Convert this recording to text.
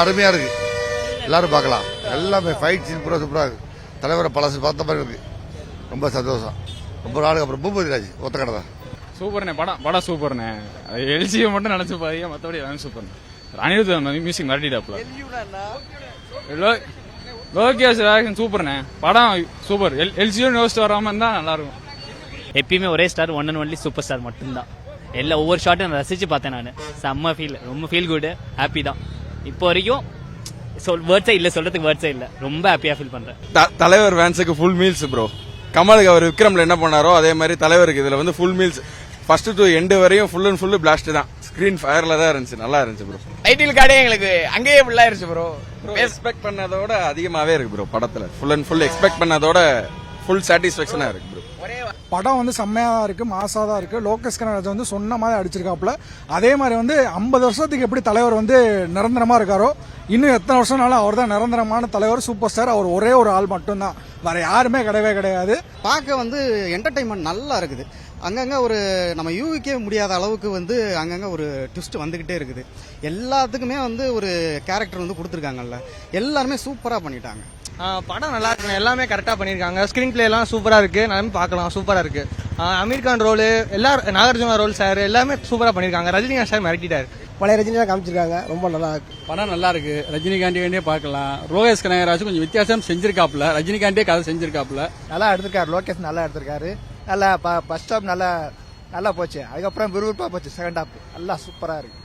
அருமையா இருக்கு. எல்லாரும் பார்க்கலாம். எல்லாமே ஃபைட் சீன் பூரா சூப்பரா இருக்கு. தலைவரை பழசு பார்த்த மாதிரி இருக்கு. ரொம்ப சந்தோஷம். ரொம்ப நாளுக்கு அப்புறம் பூபதி ராஜ் ஒத்த கடை தான். சூப்பர்ண்ணே படம் படம் சூப்பர்ண்ணே. எல்சியை மட்டும் நினைச்சு பாருங்க மற்றபடி எல்லாமே சூப்பர்ண்ணே. அனிருத் மியூசிக் மிரட்டிடாப்ல லோகேஷ் ராஜன் சூப்பர்ண்ணே. படம் சூப்பர். எல் எல்சியும் யோசிச்சு வராம இருந்தா நல்லா இருக்கும் எப்பயுமே ஒரே star one and only super star மட்டும்தான். எல்லா ஒவ்வொரு ஷாட்டும் நான் ரசிச்சு பார்த்தேன் நான். செம்ம ஃபீல் ரொம்ப ஃபீல் குட் ஹாப்பி தான். இப்போ வரைக்கும் சொல் வேர்ட்ஸே இல்லை சொல்றதுக்கு வேர்ட்ஸே இல்லை. ரொம்ப ஹாப்பியாக ஃபீல் பண்றேன். த- தலைவர் வேன்ஸுக்கு ஃபுல் மீல்ஸ் ப்ரோ கமலுக்கு அவர் விக்ரம்ல என்ன பண்ணாரோ அதே மாதிரி தலைவருக்கு இதுல வந்து full meals first to end வரையும் ஃபுல் அண்ட் ஃபுல் பிளாஸ்ட் தான். ஸ்கிரீன் ஃபயர்ல தான் இருந்துச்சு நல்லா இருந்துச்சு ப்ரோ டைட்டில் கார்டே எங்களுக்கு அங்கேயே ஃபுல் ஆயிருச்சு ப்ரோ எக்ஸ்பெக்ட் பண்ணதோட அதிகமாவே இருக்கு ப்ரோ படத்துல. ஃபுல் அண்ட் ஃபுல் எக்ஸ்பெக்ட் பண்ணதோட ஃபுல் சாட்டிஸ்பேக்ஷனா இருக்கு படம் வந்து செம்மையாக தான் இருக்கு மாசாக தான் இருக்குது லோகேஷ் கனகராஜ் வந்து சொன்ன மாதிரி அடிச்சிருக்காப்புல. அதே மாதிரி வந்து ஐம்பது வருஷத்துக்கு எப்படி தலைவர் வந்து நிரந்தரமாக இருக்காரோ இன்னும் எத்தனை வருஷம்னாலும் அவர் தான் நிரந்தரமான தலைவர் சூப்பர் ஸ்டார் அவர் ஒரே ஒரு ஆள் மட்டும்தான். வேற யாருமே கிடையவே கிடையாது. பார்க்க வந்து என்டர்டைன்மெண்ட் நல்லா இருக்குது. அங்கங்கே ஒரு நம்ம யூகிக்கவே முடியாத அளவுக்கு வந்து அங்கங்கே ஒரு ட்விஸ்ட் வந்துக்கிட்டே இருக்குது. எல்லாத்துக்குமே வந்து ஒரு கேரக்டர் வந்து கொடுத்துருக்காங்கல்ல. எல்லாருமே சூப்பராக பண்ணிட்டாங்க. படம் நல்லா இருக்கு எல்லாமே கரெக்டா பண்ணிருக்காங்க ஸ்கிரீன் பிளே எல்லாம் சூப்பரா இருக்கு. நம்ம பார்க்கலாம். சூப்பரா இருக்கு. அமீர் கான் ரோல் எல்லாரும் நாகார்ஜுனா ரோல் சார் எல்லாமே சூப்பரா பண்ணிருக்காங்க ரஜினிகாந்த் சார் மிரட்டிட்டாரு. பழைய ரஜினி தான் காமிச்சிருக்காங்க. ரொம்ப நல்லா இருக்கு. படம் நல்லா இருக்கு. ரஜினிகாந்தி வேண்டியே பார்க்கலாம். ரோகேஷ் கனகராஜ் கொஞ்சம் வித்தியாசம் செஞ்சிருக்காப்ல ரஜினிகாந்தே கதை செஞ்சிருக்காப்ல நல்லா எடுத்திருக்காரு. லோகேஷ் நல்லா எடுத்திருக்காரு. நல்லா ஃபர்ஸ்ட் ஹாப் நல்லா நல்லா போச்சு. அதுக்கப்புறம் விறுவிறுப்பா போச்சு. செகண்ட் ஹாப் நல்லா சூப்பரா இருக்கு.